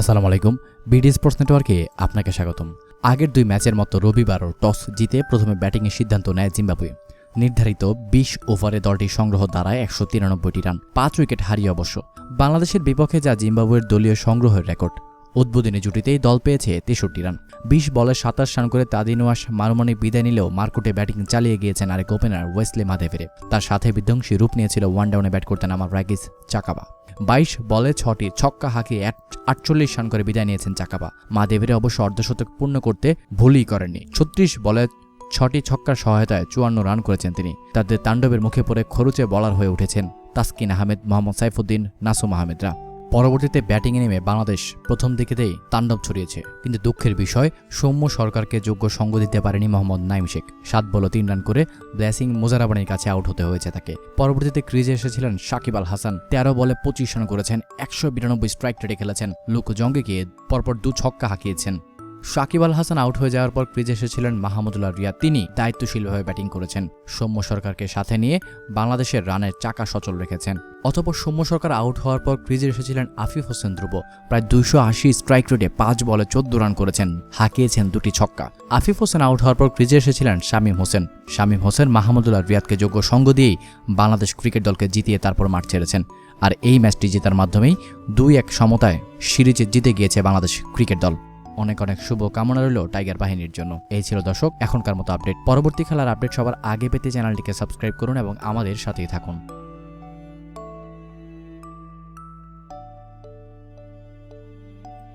আসসালামু আলাইকুম। BD sports নেটওয়ার্কে আপনাকে স্বাগতম। আগের দুই ম্যাচের মতো রবিবারও টস জিতে প্রথমে ব্যাটিংয়ের সিদ্ধান্ত নেয় জিম্বাবুয়ে। নির্ধারিত বিশ ওভারে দলটি সংগ্রহ দাঁড়ায় একশো তিরানব্বইটি রান, পাঁচ উইকেট হারিয়ে অবশ্য। বাংলাদেশের বিপক্ষে যা জিম্বাবুয়ের দলীয় সংগ্রহের রেকর্ড উদ্বোধনী জুটিতেই দল পেয়েছে তেষট্টি রান। বিশ বলে সাতাশ রান করে তাদিনুয়াস মারমণি বিদায় নিলেও মার্কুটে ব্যাটিং চালিয়ে গিয়েছেন আরেক ওপেনার ওয়েসলে মাধেভেরে তার সাথে বিধ্বংসী রূপ নিয়েছিল ওয়ান ডাউনে ব্যাট করতেন আমার রাগিস চাকাবা। বাইশ বলে ছটি ছক্কা হাঁকিয়ে আটচল্লিশ রান করে বিদায় নিয়েছেন চাকাবা। মাদেবেরে অবশ্য অর্ধশতক পূর্ণ করতে ভুলই করেননি। ছত্রিশ বলে ছটি ছক্কার সহায়তায় চুয়ান্ন রান করেছেন তিনি। তাদের তাণ্ডবের মুখে পড়ে খরুচে বলার হয়ে উঠেছেন তাসকিন আহমেদ, মোহাম্মদ সাইফুদ্দিন, নাসুম আহমেদরা। পরবর্তীতে ব্যাটিংয়ে নেমে বাংলাদেশ প্রথম দিকেতেই তাণ্ডব ছড়িয়েছে। কিন্তু দুঃখের বিষয়, সৌম্য সরকারকে যোগ্য সঙ্গ দিতে পারেনি মোহাম্মদ নাইম শেখ। সাত বল তিন রান করে ব্লেসিং মোজারাবানির কাছে আউট হতে হয়েছে তাকে। পরবর্তীতে ক্রিজে এসেছিলেন সাকিব আল হাসান। তেরো বলে পঁচিশ রান করেছেন, একশো বিরানব্বই স্ট্রাইক রেটে খেলেছেন। লুক গিয়ে পরপর দু ছক্কা হাঁকিয়েছেন। সাকিব আল হাসান আউট হয়ে যাওয়ার পর ক্রিজে এসেছিলেন মাহমুদুল্লাহ রিয়াদ। তিনি দায়িত্বশীলভাবে ব্যাটিং করেছেন। সৌম্য সরকারকে সাথে নিয়ে বাংলাদেশের রানের চাকা সচল রেখেছেন। অতপর সৌম্য সরকার আউট হওয়ার পর ক্রিজে এসেছিলেন আফিফ হোসেন ধ্রুব। প্রায় দুইশো আশি স্ট্রাইক রেটে পাঁচ বলে চোদ্দ রান করেছেন। হাঁকিয়েছেন দুটি ছক্কা। আফিফ হোসেন আউট হওয়ার পর ক্রিজে এসেছিলেন শামীম হোসেন। শামীম হোসেন মাহমুদুল্লাহ রিয়াদকে যোগ্য সঙ্গ দিয়েই বাংলাদেশ ক্রিকেট দলকে জিতিয়ে তারপর মাঠ ছেড়েছেন। আর এই ম্যাচটি জেতার মাধ্যমেই দুই এক সমতায় সিরিজে জিতে গিয়েছে বাংলাদেশ ক্রিকেট দল। অনেক অনেক শুভ কামনা রইল টাইগার বাহিনীর জন্য। এই ছিল দর্শক, এখনকার মতো আপডেট। পরবর্তী খেলার আপডেট সবার আগে পেতে চ্যানেলটিকে সাবস্ক্রাইব করুন এবং আমাদের সাথেই থাকুন।